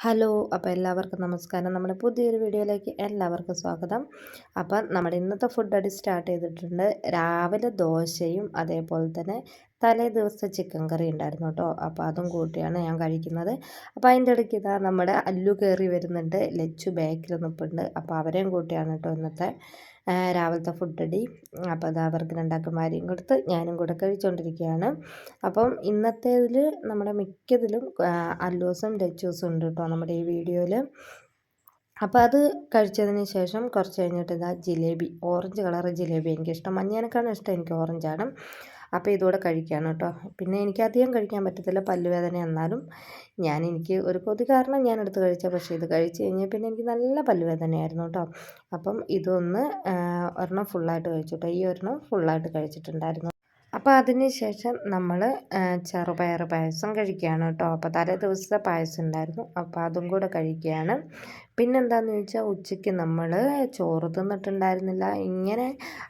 Hello അപ്പോൾ എല്ലാവർക്കും നമസ്കാരം. നമ്മുടെ പുതിയൊരു വീഡിയോയിലേക്ക് എല്ലാവർക്കും സ്വാഗതം. അപ്പം നമ്മുടെ ഇന്നത്തെ ഫുഡ് അടി സ്റ്റാർട്ട് ചെയ്തിട്ടുണ്ട് രാവിലെ ദോശയും അതേപോലെ തന്നെ തലേ ദിവസം ചിക്കൻ കറി ഉണ്ടായിരുന്നു കേട്ടോ അപ്പോൾ അതും കൂട്ടിയാണ് ഞാൻ കഴിക്കുന്നത്. അപ്പോൾ അതിന്റെ ഇടയ്ക്ക് ഇതാ നമ്മുടെ അല്ലു കയറി വരുന്നുണ്ട്. ലച്ചു ബാക്കിൽ നിൽപ്പുണ്ട് അപ്പോൾ അവരെയും കൂട്ടിയാണ് കേട്ടോ ഇന്നത്തെ രാവിലത്തെ ഫുഡ് അടി അപ്പോൾ അത് അവർക്ക് രണ്ടാക്കന്മാരെയും കൊടുത്ത് ഞാനും കൂടെ കഴിച്ചുകൊണ്ടിരിക്കുകയാണ് അപ്പം ഇന്നത്തേതിൽ നമ്മുടെ മിക്കതിലും അല്ലൂസും ലച്ചൂസും ഉണ്ട് കേട്ടോ നമ്മുടെ ഈ വീഡിയോയിൽ അപ്പോൾ അത് കഴിച്ചതിന് ശേഷം കുറച്ച് കഴിഞ്ഞിട്ട് ഇതാ ജിലേബി ഓറഞ്ച് കളർ ജിലേബി എനിക്കിഷ്ടം. മഞ്ഞേനേക്കാളും ഇഷ്ടം എനിക്ക് ഓറഞ്ചാണ്. അപ്പോൾ ഇതുകൂടെ കഴിക്കുകയാണ് കേട്ടോ. പിന്നെ എനിക്ക് അധികം കഴിക്കാൻ പറ്റത്തില്ല പല്ലുവേദന എന്നാലും. ഞാൻ എനിക്ക് ഒരു കൊതി കാരണം ഞാൻ എടുത്ത് കഴിച്ച പക്ഷേ ഇത് കഴിച്ച് കഴിഞ്ഞാൽ പിന്നെ എനിക്ക് നല്ല പല്ലുവേദനയായിരുന്നു കേട്ടോ. അപ്പം ഇതൊന്ന് ഒരെണ്ണം ഫുള്ളായിട്ട് കഴിച്ചു കേട്ടോ. ഈ ഒരെണ്ണം ഫുള്ളായിട്ട് കഴിച്ചിട്ടുണ്ടായിരുന്നു. അപ്പോൾ അതിന് ശേഷം നമ്മൾ ചെറുപയർ പായസം കഴിക്കുകയാണ് കേട്ടോ. അപ്പോൾ തലേ ദിവസത്തെ പായസം ഉണ്ടായിരുന്നു. അപ്പോൾ അതും കൂടെ കഴിക്കുകയാണ്. പിന്നെന്താണെന്ന് ചോദിച്ചാൽ ഉച്ചയ്ക്ക് നമ്മൾ ചോറ് തിന്നിട്ടുണ്ടായിരുന്നില്ല. ഇങ്ങനെ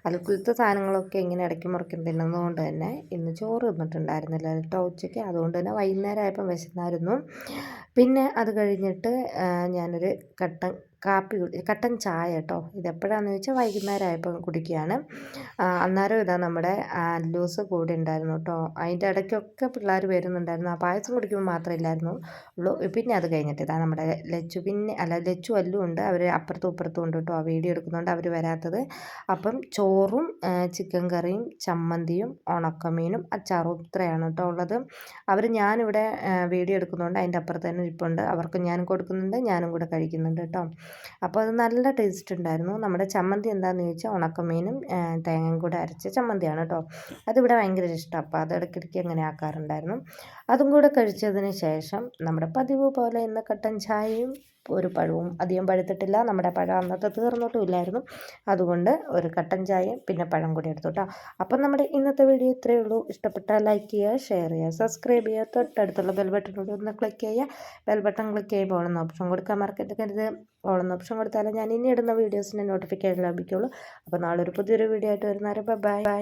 അൽക്കുലത്തെ സാധനങ്ങളൊക്കെ ഇങ്ങനെ ഇടയ്ക്ക് മുറിക്കും തിന്നുന്നതുകൊണ്ട് തന്നെ ഇന്ന് ചോറ് തിന്നിട്ടുണ്ടായിരുന്നില്ല കേട്ടോ ഉച്ചയ്ക്ക്. അതുകൊണ്ട് തന്നെ വൈകുന്നേരം ആയപ്പം വിശന്നായിരുന്നു. പിന്നെ അത് കഴിഞ്ഞിട്ട് ഞാനൊരു കട്ടൻ കാപ്പി കട്ടൻ ചായ കേട്ടോ. ഇതെപ്പോഴാണെന്ന് ചോദിച്ചാൽ വൈകുന്നേരം ആയപ്പോൾ കുടിക്കുകയാണ്. അന്നേരം ഇതാ നമ്മുടെ ലൂസ് കൂടി ഉണ്ടായിരുന്നു കേട്ടോ അതിന്റെ ഇടയ്ക്കൊക്കെ പിള്ളേർ വരുന്നുണ്ടായിരുന്നു. ആ പായസം കുടിക്കുമ്പോൾ മാത്രമില്ലായിരുന്നു ഉള്ളൂ. പിന്നെ അത് കഴിഞ്ഞിട്ട് ഇതാ നമ്മുടെ ലച്ചു പിന്നെ അല്ല ലച്ചു അല്ലും ഉണ്ട്. അവർ അപ്പുറത്തും ഇപ്പുറത്തും ഉണ്ട് കേട്ടോ ആ വീഡിയോ എടുക്കുന്നതുകൊണ്ട് അവർ വരാത്തത്. അപ്പം ചോറും ചിക്കൻ കറിയും ചമ്മന്തിയും ഉണക്കമീനും അച്ചാറും ഇത്രയാണ് കേട്ടോ ഉള്ളത്. അവർ ഞാനിവിടെ വീഡിയോ എടുക്കുന്നതുകൊണ്ട് അതിന്റെ അപ്പുറത്ത് തന്നെ ഇരിപ്പുണ്ട്. അവർക്ക് ഞാനും കൊടുക്കുന്നുണ്ട് ഞാനും കൂടെ കഴിക്കുന്നുണ്ട് കേട്ടോ അപ്പോൾ അത് നല്ല ടേസ്റ്റ് ഉണ്ടായിരുന്നു. നമ്മുടെ ചമ്മന്തി എന്താണെന്ന് ചോദിച്ചാൽ ഉണക്കമീനും തേങ്ങയും കൂടെ അരച്ച ചമ്മന്തിയാണ് കേട്ടോ അതിവിടെ ഭയങ്കര ഇഷ്ടം. അപ്പോൾ അത് ഇടയ്ക്കിടയ്ക്ക് അങ്ങനെ ആക്കാറുണ്ടായിരുന്നു. അതും കൂടെ കഴിച്ചതിന് ശേഷം നമ്മുടെ പതിവ് പോലെ ഇന്ന് കട്ടൻ ചായയും ഒരു പഴവും അധികം പഴുത്തിട്ടില്ല. നമ്മുടെ പഴം അന്നത്തെ തീർന്നിട്ടും ഇല്ലായിരുന്നു. അതുകൊണ്ട് ഒരു കട്ടൻ ചായയും പിന്നെ പഴം കൂടി എടുത്തു കേട്ടോ അപ്പം നമ്മുടെ ഇന്നത്തെ വീഡിയോ ഇത്രയേ ഉള്ളൂ. ഇഷ്ടപ്പെട്ടാൽ ലൈക്ക് ചെയ്യുക ഷെയർ ചെയ്യുക സബ്സ്ക്രൈബ് ചെയ്യുക. തൊട്ടടുത്തുള്ള ബെൽ കൂടി ഒന്ന് ക്ലിക്ക് ചെയ്യുക. ബെൽ ബട്ടൺ ക്ലിക്ക് ചെയ്യുമ്പോൾ ഓളുന്ന ഓപ്ഷൻ കൊടുക്കാൻ മറക്കരുത് ഓളുന്ന ഓപ്ഷൻ കൊടുത്താലേ ഞാൻ ഇനി ഇടുന്ന വീഡിയോസിന്റെ നോട്ടിഫിക്കേഷൻ ലഭിക്കുള്ളൂ. അപ്പോൾ നാളെ ഒരു പുതിയൊരു വീഡിയോ ആയിട്ട് വരുന്നവരെ ബൈ ബൈ.